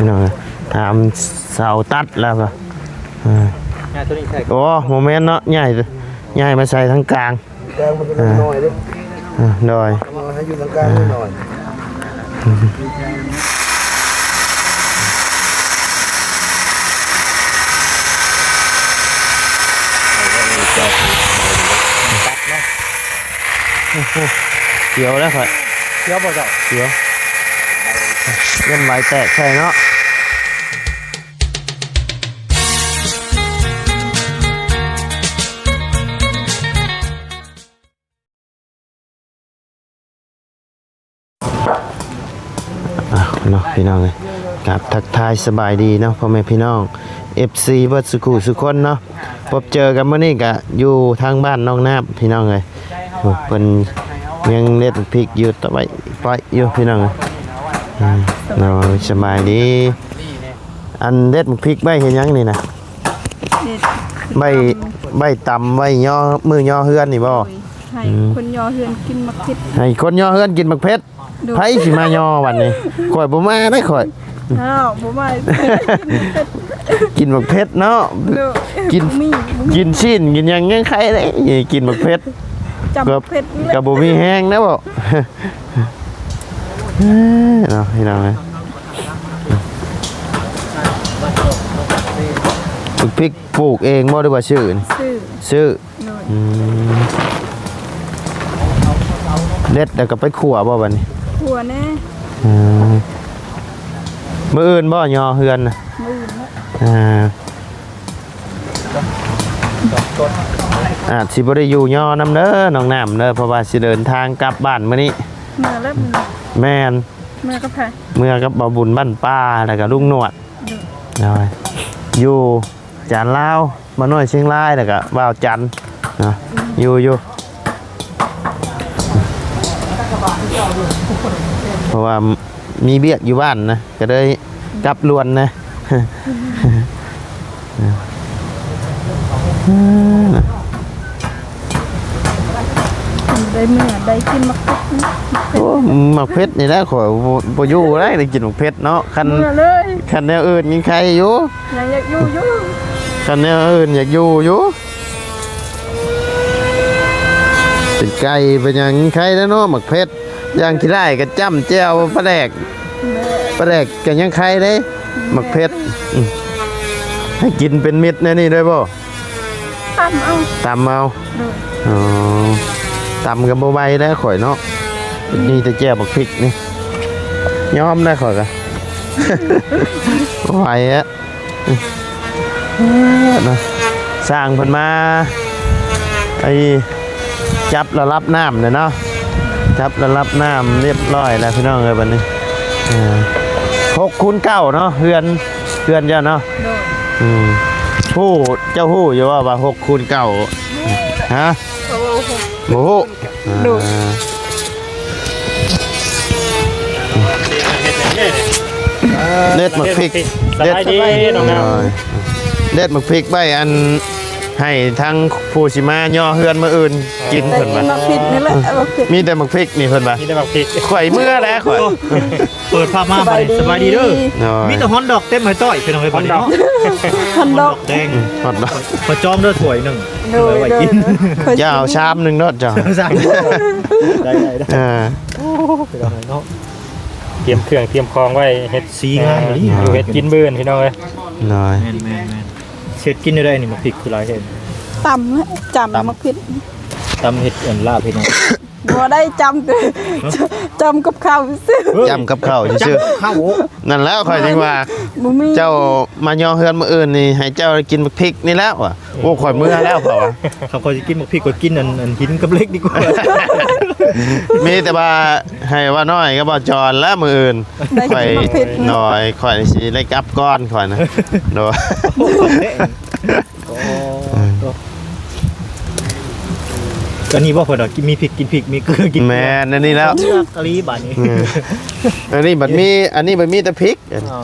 พี่น้องตามเสาตัดแล้วก็อ่างานตัวนี้ใช่โอ้โมเมน เนาะพี่น้องเลยกับทักทายสบายดีเนาะพ่อแม่พี่น้อง FC เบิดสุขุสุคนเนาะพบเจอกันเมื่อนี้กะอยู่ทางบ้านน้องน้ำพี่น้องเลยโอ้เพิ่นยังเล็ดพริกอยู่ต่อไปไปอยู่พี่น้องเลยอืมเราสบายดีอันเล็ดพริกใบเห็นยังนี่นะใบใบตำใบย่อมือย่อเฮือนนี่บ่ให้คนยอเฮือนกินมักคิดให้คนย่อเฮือนกินมักเพชรดู ไผสิมาย่อวันนี้ข่อยบ่มาได้ข่อย อ้าวบ่มากินมักเพชรเนาะ ดูกิน มีบ่มีกินชิ้นกินหยังยังใครได้กินมักเพชรจำก็เผ็ดนี่แหกัละบบ่มีแห้งนะบ่เนาะพี่น้องเอ้ยปลูกพริกปลูกเองบ่หรือว่าซื้อนี่ซื้อซื้อโดยอืมเด็ดแล้วก็ไปขั่วบ่บัดนี้หั วแน่อืมมื้ออื่นบ่ยอเฮือนน่ะมือนะอ่าอาจสิบ่ได้อยู่ยอน้ำเด้อน้องน้ำเด้อเพราะว่าสิเดินทางกลับบ้านมื้อนี้มาแล้วมันแม่นมากับไผเมื่อกับบ่าวบุญบ้านป้าแล้วก็ลุงหนวดน้อยอยู่จานลาวมาหน่อยเชียงรายแล้วก็บ่าวจันทร์นะอยู่อยู่ เพราะว่ามีเบียกอยู่บ้านนะก็เลยกลับลวนนะมันได้เมื่อได้กินมักคิดนะโอ้หมักเพชรนี่แหละขอยบ่บ่อยู่ได้ได้กินหมักเพชรเนาะคันเมื่อเลยคันแนวอื่นกินใครอยู่ยังอยากอยู่อยู่คันแนวอื่นอยากอยู่อยู่เป็นไก่เป็นหยังกินใครแล้วเนาะหมักเพชร ย่างที่ได้ก็จ้ำแจ่วปลาแดกปลาแดกกันยังใครเด้หมักเพชรอืมให้กินเป็นมิตรแน่นี่ด้วยบ่ตามเอาตำเอาโดยอ๋อตำกับบ่ไหวแล้วข่อยเนาะนี่แต่แจ่วบักพริกนี่ยอมได้ข่อยกะไหวอะนะสร้างเพิ่นมาไอ้จับระลับน้ำเนี่ยเนาะ จับระลับน้ำเรียบร้อยแล้วพี่น้องเลยบัดนี้อ่าหกคูณเก้าเนาะเฮือนเฮือนเจ้าเนาะโดยอืมผู้เจ้าผู้อยู่ว่าว่าหกคูณเก้าฮะโอ้โหโอ้โหดูอ่าเด็ดหมักพริกสบายดีน้องน้เด็ดหมักพริกใบอัน ให้ทั้งผู้สิมาย่อเฮือนมาอื่นกินได้เพิ่นกินว่ามักคิดนี่แหละมักคิดมีแต่หมักพริกนี่เพิ่นว่าำมีแต่แบบพริกข่อยเมื่อแล้วข่อย เปิดภาพมาไปสบายดีเด้อน้อยมีแต่ฮอนดอกเต็มหอยต้อยเป็นอะไรบ้างเนาะพันดอกแดงฮอดดอกพอจอมเด้อถ้วยหนึ่งโดยไว้โดยกินเคยอย่าเอาชามหนึงเนาะจ้ะสั่งได้ได้ได้อ่าเนาะเตรียมเครื่องเตรียมคองไว้เฮ็ดสีงามเลยอยู่เฮ็ดกินเบื่อนพี่น้องเอ้ยน้อยแม่นแม่นแม่น เช็ดกินได้นี่มาพริกคือหลายเห็นต่ำนะจำมักคิดตำเห็ดอันลาบเห็ดหยังบ่ได้จำคือจำกับข้าวซื้อจำกับข้าวซื่อข้าวๆนั่นแล้วข่อยจึงว่า บ่มีเจ้ามาย่อเฮือนมื้ออื่นนี่ให้เจ้ากินบักพริกนี่แล้วอะโอ้ข่อยเมื่อแล้วเปล่าวะ เขาคอยจะกินหมกพริกก็กินอันอันหินกับเล็กดีกว่า มีแต่ว่าให้ว่าน้อยก็บ่จอนแล้วมื้ออื่นได้ข่อยกินมักคิดน้อยข่อยสิได้กลับก่อนข่อยนะโดยก็นี่บ่พอดอกกินมีพริกกินพริกมีเกลือกินแม่นอันนี้แล้ว เลือกกะลีบาดนี้อืม อันนี้บัดมีอันนี้บัดมีแต่พริก อ๋อ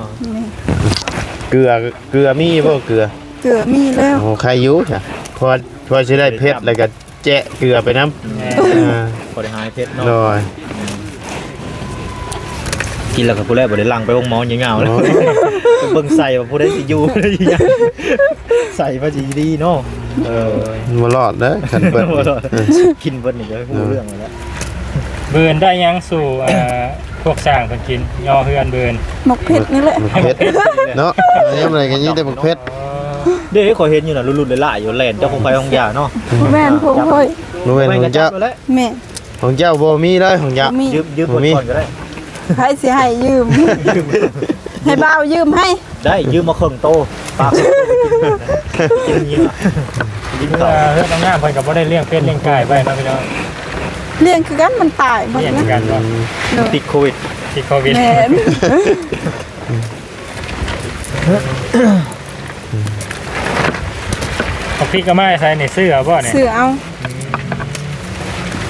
เกลือเกลือมีบ่เกลือเกลือมีแล้วโอ้ใครอยู่จ้ะพอพอสิได้เผ็ดแล้วก็ แจะเกลือไปนำแหม่อ่าพอได้หายเผ็ดเนาะโดยกินแล้วก็ผู้แรกบ่ได้ลังไปวงหมอยาวๆแล้วเบิ่งใส่ว่าผู้ใดสิอยู่ได้ยังใส่มาสิดีเนาะเออบ่รอดเด้อคันเปิดบ่รอดกินเบิดนี่ก็ฮู้เรื่องแล้วเบิร์นได้ยังสู่เอ่อพวกสร้างคนกินยอเฮือนเบิร์นหมกเผ็ดนี่แหละ บักเพชรเนาะอันนี้อะไรกันยิ่งแต่บักเพชร เด้ขอยเห็นอยู่น่ะรุ่นๆหลายๆอยู่แล่นเจ้าคงไปห้องยาเนาะแม่นผมเฮ้ยรู้ไหมของเจ้าไปแล้วแม่ของเจ้าบ่มีเลยของเจ้ามียืมยืมบ่มีก่อนก็ได้ใครสิให้ยืม ให้บ่าวยืมให้ ได้ยืมมาเครื่องโตปากกินอย่างนี้กินเพื่ต่ออเพื่อต้องงานเพิ่นก็บ่ได้เลี้ยงเป็ดเลี้ยงไก่ไว้เนาะพี่น้องเลี้ยงคือกันมันตายหมดเลี้ยงนะกันว่าติดโควิดที่โควิดแม่ นเอาพริกก็มาใส่ในเสื้อบ่เนี่ยซื้อเอา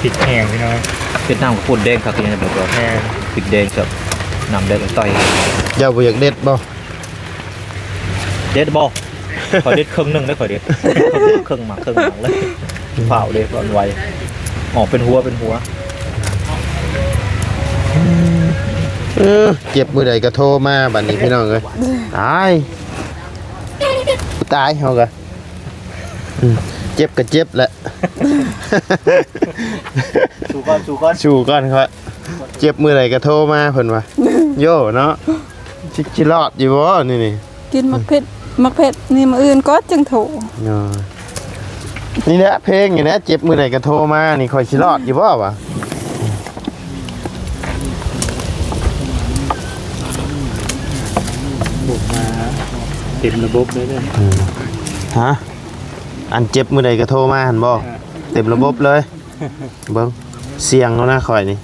พริกแห้งพี่น้องเป็นน้ำกับปุ่นแดงครับนี่แบบว่าแม่พริกแดงครับน้ำแดงต่อยเจ้าบ่อยากเด็ดบ่เด็ดบอขอเด็ดครึ่งหนึงได้ขอเด็ดครึ่งหมักครึ่งหมักเลยเผาเลยก่อนไวออกเป็นหัวเป็นหัวเออเจ็บมือใดก็โทรมาบัดนี้พี่น้องเอ้ยตายตายเฮาก็ อืมเจ็บก็เจ็บแหละชูก้อนชูก้อนชูก่อนครับเจ็บมือใดก็โทรมาเพิ่นว่า โย่เนาะสิสิรอดอยู่บ่นี่นี่กินหมกเผ็ดหมกเผ็ดนี่มื้ออื่นก็จังโถเนาะนี่แหละเพลงนี่นะเจ็บมือใดก็โทรมานี่ค่อยสิรอดอยู่บ่วะบุกมาเต็มระบบเลยเด้อฮะ อันเจ็บมือใดก็โทรมาหั่นบ่เต็มระบบเลยเบิ่งเสียงแล้วนะข่อยนี่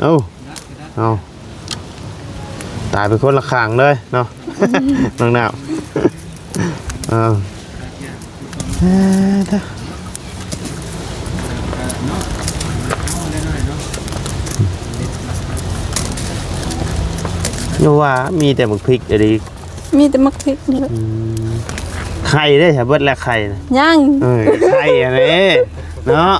เอ้าเอาตายไปคนละข้างเลยเนาะน้องหนาวเออเอ้อเด้อนูว่ามีแต่หมึกพริกอะดิมีแต่หมกเผ็ดนี่แหละ ไข่ได้ใช่เบิดแลวไข่นะย่างเออไข่อะนี่เนาะ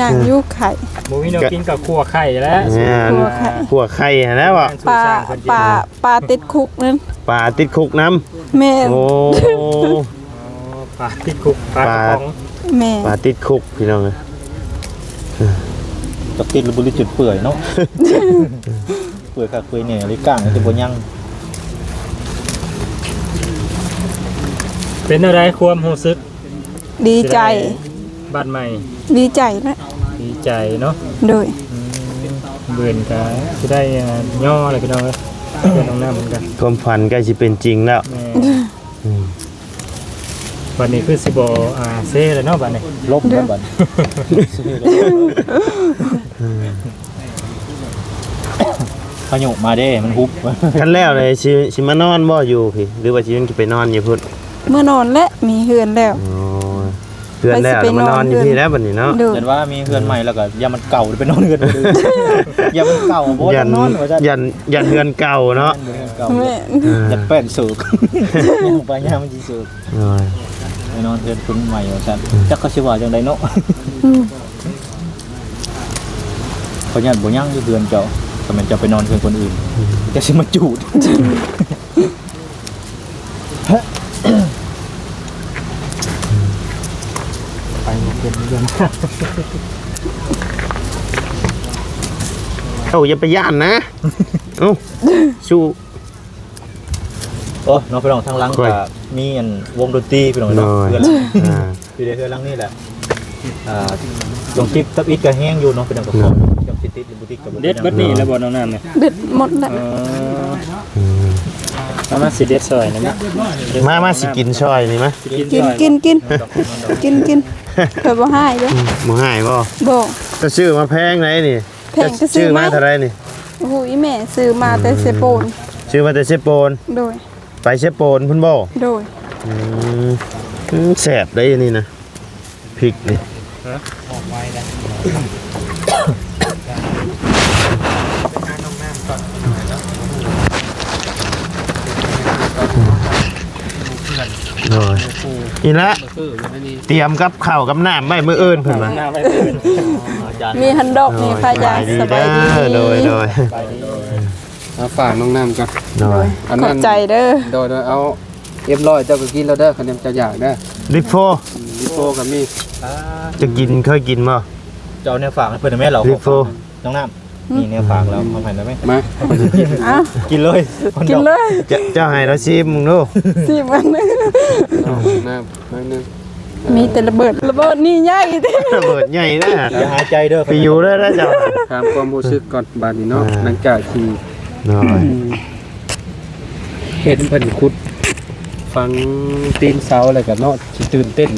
ย่างอยู่ไข่ บ่มีแนวกินกับคั่วไข่แล้วเนี่ยขัวไข่ ขัวไข่อะนะวะปลาปลาปลาติดคุกนั่นปลาติดคุกน้แม่ำนโอ้ปลาติดคุกปลากระป๋องแม่ปลาติดคุกพี่น้องเลยจักติดหรือบุหริจุดเปื่อยเนาะ เปื่อยค่ะเปื่อยเนี่ยหรือก้างจะบ่ยัง เป็นอะไรความรู้สึกดีใจ บ้านใหม่ดีใจนะดีใจเนาะโดยเบื่นก็จะได้อ่าย่ออะไรพี่น้องเลยเพื่อนน้องน้ำเหมือนกันความฝันใกล้จะเป็นจริงแล้วแม่วันนี้คือสิบอ่าเซ่เลยเนาะวันนี้ ลบแล้วบัดพายุมาเด้ มันฮุบขั้นแล้วเลยชิชิมานอนบ่อยู่พี่ หรือว่าชิมันไปนอนอยู่พุ่น เมื่อนอนและมีเฮือนแล้ว โอ้ยเพื่อนแล้วไปสิไปมานอนอยู่นอนพี่แล้วบัดนี้เนาะโดยเห็นว่ามีเพื่อนใหม่แล้วก็อย่ามันเก่าไปนอนเฮือนคนอื่น อย่ามันเก่าบ่ยันนอนว่าจะยันยันเฮือนเก่าเนาะเก่าแม่เออยันแป้นสูกย่างไปย่างมันสิสูกโอ้ยไปนอนเฮือนคนใหม่ว่าซั่นจักเขาสิว่าจังไดเนาะอืมเขาย่านบ่ย่างอยู่เฮือนเจ้าแต่มันจะไปนอนเฮือนคนอื่นจะสิมาจูด เป็นเดือนเอ้าอย่าไปย่านนะ เอ้าสู้ โอ้น้องพี่น้องทางหลังค่อยก็มีอันวงดนตรีพี่น้องหน่เนาะอยเพื่อนอ่า อยู่ในเฮือนหลังนี่แหละอ่าลงคลิปตับอิดก็แห้งอยู่เนาะพี่น้องก็ขอจังสิติดหรือบ่ติดก็บ่เด็ดบัดนี้แล้วบ่น้องน้ำเนี่ยเด็ดหมดแล้วเออ อืม เอามาสิเด็ดซอยนะมั้ยมามาสิกินช่อยนี่มะกินกินกินกินกินเพิ่นบ่ให้เด้อหมูหายบ่บ่ก็ชื่อมาแพงไหนนี่แพงก็ซื้ชื่ออมามาเท่าไรนี่โอ้โหอีแม่ซื้อมาแต่เซโปนชื่อมาแต่เชฟโปนโดยไปเชฟโปนพุ่นบ่โดยอืมอืมแสบได้อันนี่นะพริกนี่ ออกไว้นะ อีละเตรียมกับข้าวกับน้ำไว้มื้ออื่นเพิ่นว่าหน้าไม่เตือนอาจารย์มีฮันดอกมีพายาสบายดีเด้อโดยโดยไปดีเอาฝากน้องน้ำก่อนหน่อยอันขนั้อนบใจเด้อโดยโดยเอาเอ็มร้อยเจ้าก็กินแล้วเด้อคะแนนจะอยากเด้อลิโฟลิโป้กับมีจะกินเคยกินบ่เจ้าเนี่ยฝากให้เพื่อนได้ไหมเราลิโฟน้องน้ำ นี่เนี่ยฝากแล้วเอาให้ได้ไหมมาเอ้ากินเลยคนกิเดีนยวเลย จะเจ้าให้เราชิมมึงดูสิมันงเอาน้ำน้อยหนึงมีแต่ระเบิดระเบิดนี่ใหญ่เด้ ระเบิดใหญ่นะอย่าหายใจเด้อไปอยู่ได้แล้วเจ้าถามความรู้สึกก่อนบาดนี้เนาะอ่าหลังจากที่หน่อยเห็นเพิ่นขุด ฟังตีนเสาอะไรกันเนาะสิตื่นเต้น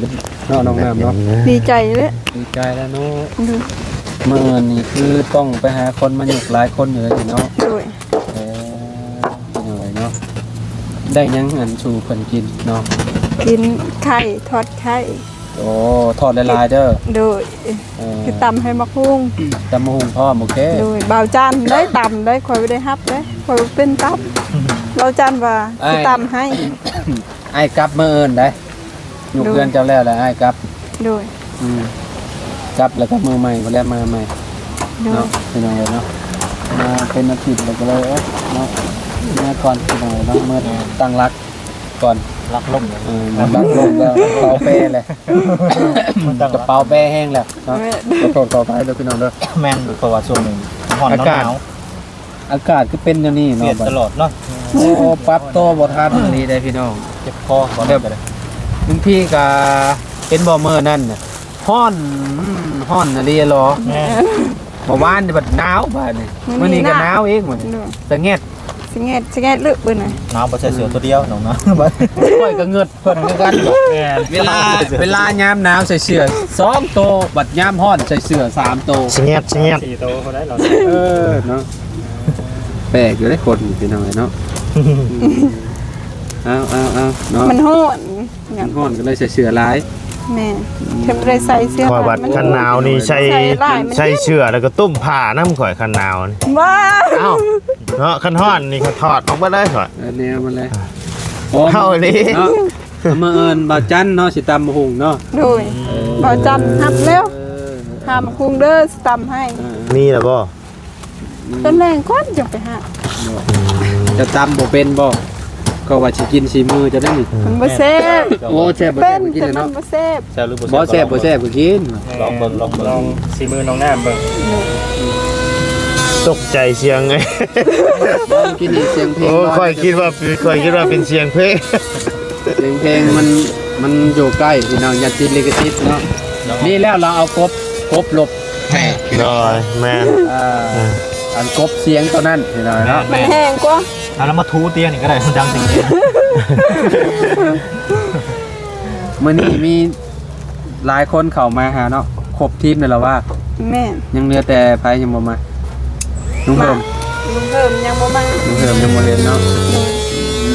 เนาะน้องน้ำเนาะดีใจเลยดีใจแล้วเนาะดูเมื่อนี่คือต้องไปหาคนมาหยุกหลายคนอยู่เลยเนาะด้วยเออเป็นยังไงเนาะได้หยังเงินชูเพิ่นกินเนาะกินไข่ทอดไข่โอ้ทอดหลายๆเด้อโดยเออคือตำให้มักหุ้งตำมะฮุงพ่อมโอเคโดยบ่าวจันได้ตำได้คอยบ่ได้ฮับได้คอยบ่เป็นตับเราจันว่าสิตำให้ไอ้กลับเมื่อเอินได้หยุกเพื่อนเจ้าแล้วแหละไอ้กลับโดยอืม กลับแล้วก็มือใหม่มาแล้วมาใหม่โดยเนาะเป็นยังไงเนาะมาเป็นอาทิตย์แล้วก็เลยเอ้ยเนาะมาก่อนเป็นยังไงเนาะเมื่อตั้งรักก่อนรักล่มเลยเออมารักลงแล้วเป่าแป้เลยกระเป๋าแป้แห้งแล้วเนาะขอโทษขออภัยด้วยพี่น้องเด้อ แม่นประวัติช่วงหนึ่งหอนอากาศหนาวอากาศก็เป็นอย่างนี้เปลี่ยเนาะนตลอดเนาะโอ้ปรับโตวบ่ทันนี่ได้พี่น้อง เจ็บคอก่อนเดี๋ยวไปเลย บางทีก็เป็นบ่เมื่อนั่นน่ะ ฮ้อนฮ้อนอะไรหรอแม่เมื่อวานนี่บัดหนาวบาดนี่มื้อนี้ก็หนาวอีกมื้อนี้โดยสะเงียดสิเงดสิเงดลึกเบิ่นน่ะหนาวบ่ใช่เสือตัวเดียวน้องนะค่อยก็เงือดเพิ่นคือกันบ่เวลาเวลายามหนาวใส่เสื้อสองโตวบัดยามร้อนใส่เสื้อสามโตวเสียบเสียบสี่โตเขาได้เราเออเนาะแปลกอยู่ได้คนพี่น้องเนาะเอาเอาเอาเนาะมันฮ้อนหยังร้อนก็เลยใส่เสื้อหลาย แม่เทมได้ใส่เสื้อข่อยบัดมัคันหนาวนี่ใช้ใส่ลายมันใช้เชือแล้วก็ตุ้มผ้าน้ำข่อยคันหนาวนี่ว้าเอ้าเนาะคันฮ้อนนี่เขาถอดออกมาได้ข่อยเออแนวมันเลยเข้าเลยเนาะเอามาเอิญบ่าวจันเนาะสิตำบักหุงเนาะโดยบ่าวจันฮับแล้วเออหามคุงเด้อสิตำให้เออมีแล้วบ่ต้นแรงก้อนจังไปหาจะตำบ่เป็นบ่ ก็ว่าสิกินสีมือจะได้นี่มันบ่แซ่บโอ้แซ่บบ่เป็แซ่บนบ่กินแต่เลยมันเนาะบ่แซ่บแซ่บหรือบ่แซ่บบ่แซ่บก็กินลองเบิ่งลองเบิ่ลองงสีมือน้องน้ำเบิ่งตกใจเสียงไงบ่กินนี่เสียงเพลงโอ้น้ค่อยคิดว่าค่อยคิดว่าเป็นเสียงเพลงเสียงเพลงมันมันอยู่ใกล้พี่น้องอย่าติดลิขสิทธิ์เนาะนี่แล้วเราเอากบกบหลบให้น้อยแม่นอ่าอันกบเสียงเท่านั้นพี่น้องเนาะมันแห้งกว่า เอาแล้วมาทูเตียงนี่ก็ได้ดังจริงมื้อนี้มีหลายคนเข้ามาหาเนาะครบทีมเลยแล้วว่า แม่นยังเหลือแต่ไผยังบ่มาลุงเพิ่มลุงเพิ่มยังบ่มาลุงเพิ่มยังบ่เรียนเนาะ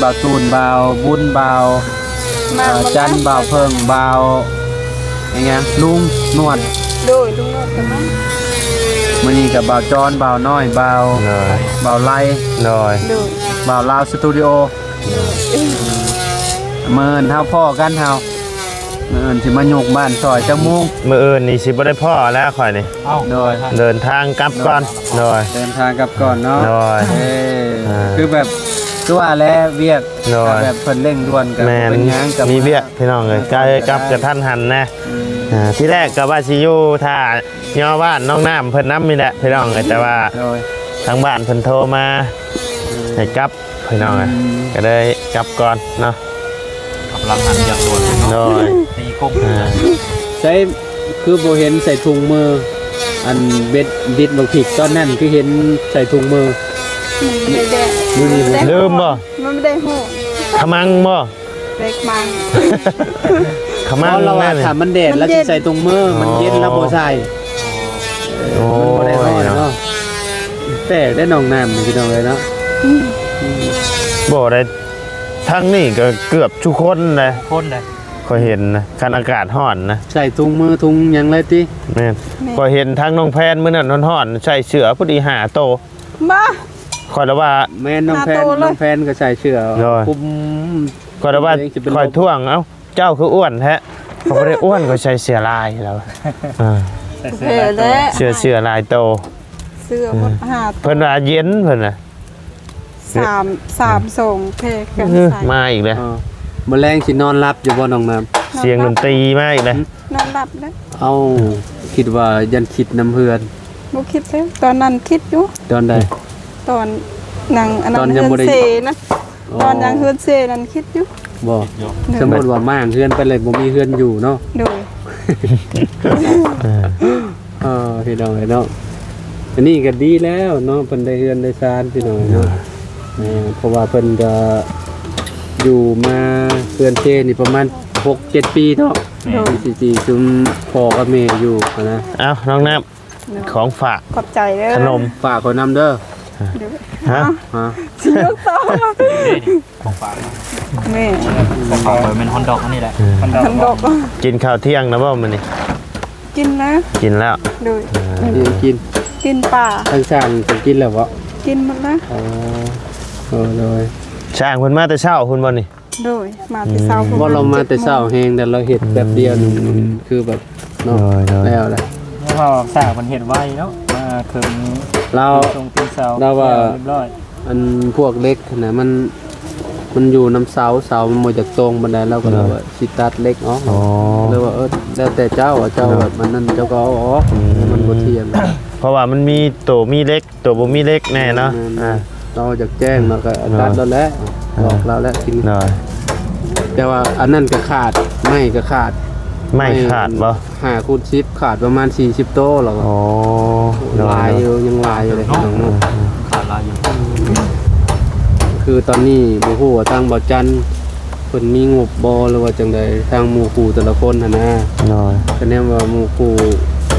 บ่าวตูนบ่าวบุญบ่าวมาเอ่อจันบ่าวเพิ่งบ่าวอะไรเงี้ยลุงนวดโดยลุงนวดกันมามื้อนี้กับบ่าวจอนบ่าวน้อยบ่าวน้อยบ่าวไล่น้อยโดย บ่าวลาวสตูดิโอเมินเฮาพ่อกันเฮาเมินสิมาโยกบ้านซอยจังมุงมื้ออื่นนี่สิบ่ได้พ่อแล้วข่อยนี่ๆเอ้าโดยเดินทางกลับก่อนน้อยเดินทางกลับก่อนเนาะโดยเอ้ยอ่าคือแบบคือว่าแล้วเวียกโดยแบบเพิ่นเร่งด่วนกับแม่นเป็นหยังกับมีเวียกพี่น้องเอ้ยใกล้กลับกระทันหันนะอืมอ่าที่แรกก็ว่าสิอยู่ถ้าย่อบ้านน้องน้ำเพิ่นน้ำนี่แหละพี่น้องเอ้ยแต่ว่าโดยทางบ้านเพิ่นโทรมา ให้กลับพี่น้องเอ้ยอืมก็เลยกลับก่อนเนาะกำลังหันอย่างด่วนเลยเนาะโดยตีกุ้งอ่าใช้คือบ่เห็นใส่ถุงมือ อันเบ็ดดิดบักผิกตอนนั้นคือเห็นใส่ถุงมือ มันไม่ได้มือนี่นไได้ลืมบ่มันไม่ได้หูขมังบ่เล็กมัง ขเพมังราะเราว่าแน่นี่ถ้ามันแดดแล้วสิใส่ถุงมือมันเย็นแล้วบ่ใส่โอ้มันบ่ได้ร้อนยเนาะแต่ได้น้องน้ำนี่พี่น้องเลยเนาะ บ่ได้ทั้งนี้ก็เกือบทุกคนเลยคนเลยก็เห็นนะคันอากาศร้อนนะใส่ถุงมือถุงหยังเลยติแม่นก็เห็นทั้งน้องแพนมื้อนั้นร้อนๆใส่เสื้อพอดีหาโตมา คอยแล้วว่า แม่นน้องแพนหน้าโตเลย น้องแพนก็ใส่เสื้อโดย คุม คอยแล้วว่าเองจะเป็นลม คอยท่วงเอ้าเจ้าคืออ้วนแท้เขาบ่ได้อ้วนก็ใส่เสื้อลายแล้วอ่าแต่เพเสื้อลายแล้วเสื้อเสื้อลายโตเสื้อหมดหาดเพิ่นว่าเย็นเพิ่นน่ะ สามสามส่งเพลงกันเออใส่มาอีกเลยเออมื้อแรงสินอนรับอยู่บ่น้องน้ำเสียงดนตรีมาอีกเลยนอนหลับนะเอ้าคิดว่ายันคิดน้ำเพื่อนบ่คิดเลยตอนนั้นคิดอยู่ตอนใด ตอนนางอันนั้ตอนนยังเฮืบ่อนได้ เซนะตอนยังเฮือนเซนั้นคิดอยู่บ่สมมุติว่าม่างเพื่อนไปเลยบ่มีเพื่อนอยู่เนาะโดยเออเออพี่น้องไอ้เนาะอันนี้ก็ดีแล้วเนาะเพิ่นได้เฮือนได้ซานพี่น้องเนาะ เออเพราะว่าเพิ่นก็อยู่มาเพื่อนเทนี่ประมาณ6 7ปีเนาะโดยสิสิจุมพ่อกับแม่อยู่อะนะเอาน้องน้ำของฝากขอบใจเด้อขนมฝากเขานำเด้อเดี๋ยวฮะฮะสิยกต่อของฝากแม่ของฝากไว้เป็นฮอนดอกอันนี้แหละมันดอกทันดอกกินข้าวเที่ยงนะบ่มันนี่กินนะกินแล้วโดยนี่กินกินป่าทั้งสร้างจะกินแล้วบ่กินหมดนะ อ๋อเออเลยช่างเพิ่นมาแต่เช้าคุณบ่นี่ โดยมาแต่เช้าว่าเรามาแต่เช้าแฮงแต่เราเฮ็ดแบบเดียวนี่มันคือแบบเนาะโดยโดยแล้วแหละเพราะว่าสร้างมันเห็นไว้เนาะมาถึงเรา ตรงตีนเสาเราว่า เรียบร้อยอันพวกเล็กนะมันมันอยู่น้ำเสาเสามันมาจากตรงบันไดเราก็เลยว่าสิตัดเล็กอ๋ออ๋อ เลยว่าเออแล้วแต่เจ้าอะเจ้าแบบมันนั่นเจ้าก็เอาออกมันบ่เทียม เพราะว่ามันมีตัวมีเล็กตัวบ่มีเล็กแน่เนาะอ่า เราอยากแจ้งเราก็ตัดเราแล้วบอกเราแล้วกินหน่อยแต่ว่าอันนั้นก็ขาดไม่ก็ขาดไม่ขาดบ่ห้าคูณสิบขาดประมาณ 40 โต๊ะหรอกอ๋อหน่อลายยอยู่ยังลายอยู่เลยน้องเนาะขาดลายอยู่คือตอนนี้บ่ฮู้ว่าทางบ่จันทร์เพิ่นมีงบบ่หรือว่าจังใดทางหมู่ครูแต่ละคนหั่นนะหน่อยคะแนนว่าหมู่ครู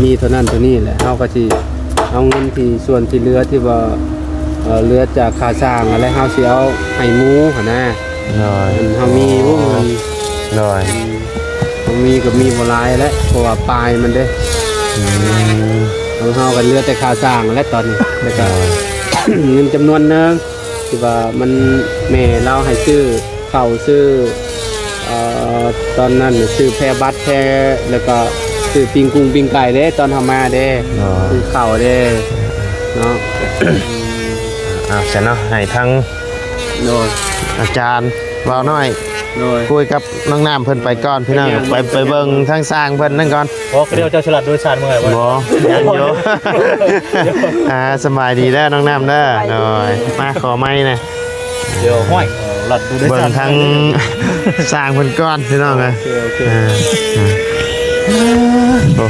มีเท่านั้นเท่านี้แหละเฮาก็สิเอาเงินที่ส่วนที่เหลือที่ว่า เอ่อเหลือจากค่าสร้างอะไรเฮาสิเอาให้หมู่หั่นนะหน่อยอันเฮามีวงเงินหน่อยเฮามีก็มีบ่หลายแหล้วเพราะว่าปลายมันเด้อืมของเฮาก็เหลือแต่ค่าสร้างและตอนนี้แล้วก็ เงินจำนวนหนึงที่ว่ามันแม่เราให้ซื้อข้าวซื้อเอ่อตอนนั้นน่ะซื้อแพรบัตรแพรแล้วก็ซื้อปิงกุ้งปิงไก่เด้ตอนเฮามาเด้หน่อยซื้อข้าวเด้เนาะ อ่าฉันเนาะให้ทั้งโดยอาจารย์บ่าวน้อย โดยคุยกับน้องน้ำเพิ่นไปก่อนพี่น้องไปไปเบิ่งทางสร้างเพิ่นนั่นก่อนโอ้ก็เรียกว่าเจ้าฉลาดโดยสารเมื่อไหร่วะบ่ยังอยู่อ่าสบายดีเด้อน้องน้ำเด้อหน่อยมาขอไม้หน่อยเดี๋ยวห้อยเออหลัดดูโดยเบิ่สางรทางสร้างเพิ่นก่อนพี่น้องเอ้ยโอเคโอเคอ่าอ่าโอ้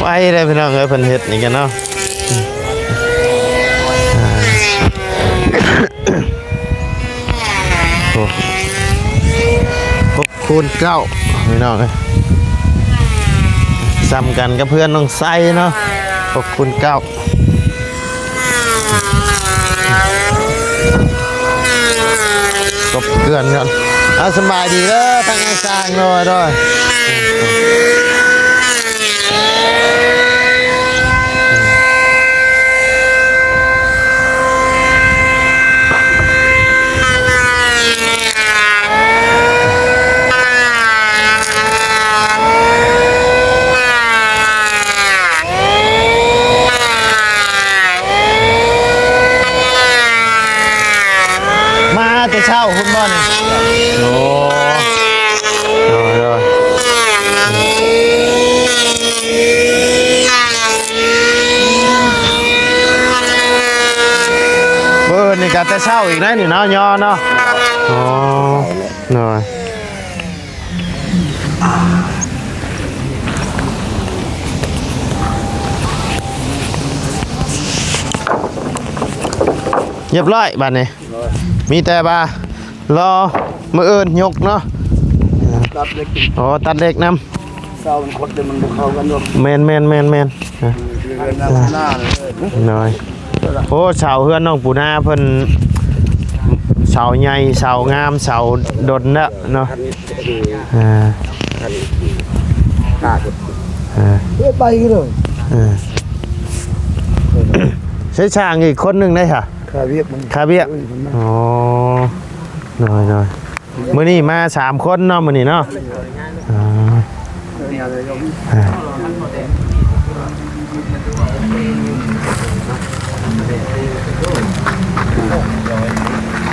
ไว้เลยพี่น้องเอ้ยเพิ่นเฮ็ดนี่กันเนาะอ่า โอ้หกคูณเก้าพี่น้องเอ้ยซ้ำกันกับเพื่อนน้องไส้เนาะหกคูณเก้าก็เกลือนกันเอาสบายดีเด้อทั้งไอ้สร้างเลยด้วย มา แต่เช้าคุณบอลโอ้โอ้ยเบอร์นี่ก็แต่เช้าอีกนะนี่เนาะยอเนาะโอ้หน่อยเรียบร้อยบัดนี้มีแต่บา รอมืออื่นยกเนาะรับเล็กกินอ๋อตัดเล็กน้เศร้ามันคดเดี๋ยวมันบ่เข้ากันหรอกำแมนแมนแมนแมนอะเรื่องหน้าหน้าเลยหน่อยโอ้เสาเฮือนน้องปูนาเพิ่นเสาใหญ่เสางามเสาดนเนาะเนาะอ่าขาดอ่าเฮ้ยไปกันเลยอ่าใช้ช่างอีกคนหนึ่งได้ค่ะขาเวียกมันคาเบียอ๋อ หน่อยหน่อยมื้อนี้มาสามคนเนาะมื้อนี้เนาะอ่าอ่า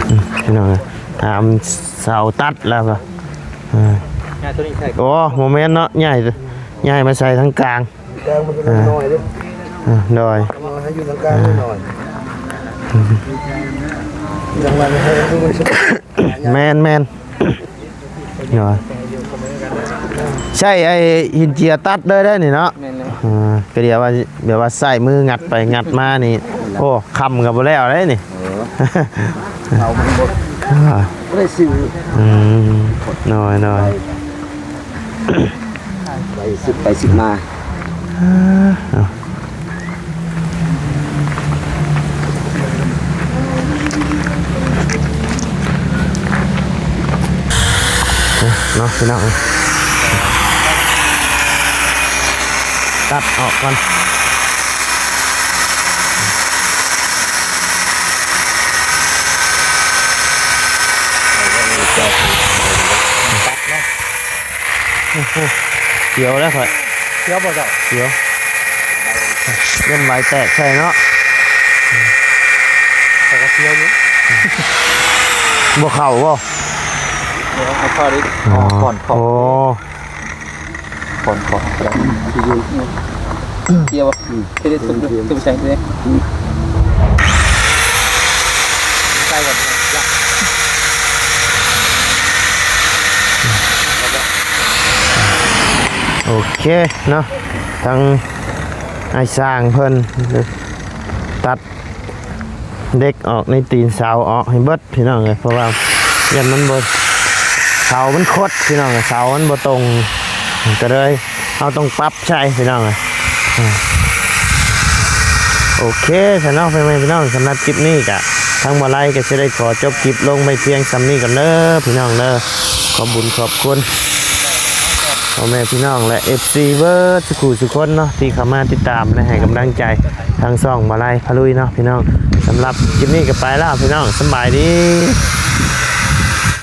อืมพี่น้องเอ้ยถามเสาตัดแล้วก็อ่างานตัวนี้ใช่โอ้โมเมนต์เนาะใหญ่เลยใหญ่มาใส่ทั้งกลางแดงมันก็น้อยเด้อ่าดอยเอาให้อยู่ตรงกลางหน่อย จังหวะนี้ให้ดูมันสุดแมนแมนดอยใช่ไอ้หินเจียตัดเลยได้นี่เนาะแม่นเลยอ่าก็เดียวว่าแบบว่าใส่มืองัดไปงัดมานี่ โอ้คำกับบ่แล้วได้นี่เอามันบดอ่าไม่ได้ซื้ออืมน้อยน้อยไปสิบไปสิบมา เนาะพี่น้องตัดออกก่อนเขียวแล้วค่อยเที่ยวบ่เจ้าเขียวเล่นใบแตกใช่เนาะแต่ก็เที่ยวอยู่บ่เข่าบ่ เอาข้อดิก่อนขอโอ้ก่อนขอเกี่ยวที่ได้ตุ้มตุ้มใช้เลยใกล้กันยากโอเคเนาะทางไอ้สร้างเพิ่นตัดเด็กออกในตีนเสาออกให้เบิดพี่น้องเลยเพราะว่ายันมันบ่ เสามันคดพี่น้องเอ้ยเสามันบ่ตรงก็เลยเอาต้องปรับใช่พี่น้องโอเคสำหรับพี่พี่น้องสำหรับคลิปนี้กะทางบ่ไลก็จะได้ขอจบคลิปลงไปเพียงสำนี้กันเด้อพี่น้องเด้อขอบุญขอบคุณพ่อแม่พี่น้องและ FC เบิร์สุขุสุขคนเนาะที่เข้ามาติดตามและให้กำลังใจทางซ่องมาไล่พลุยเนาะพี่น้องสำหรับคลิปนี้ก็ไปแล้วพี่น้องสบายดี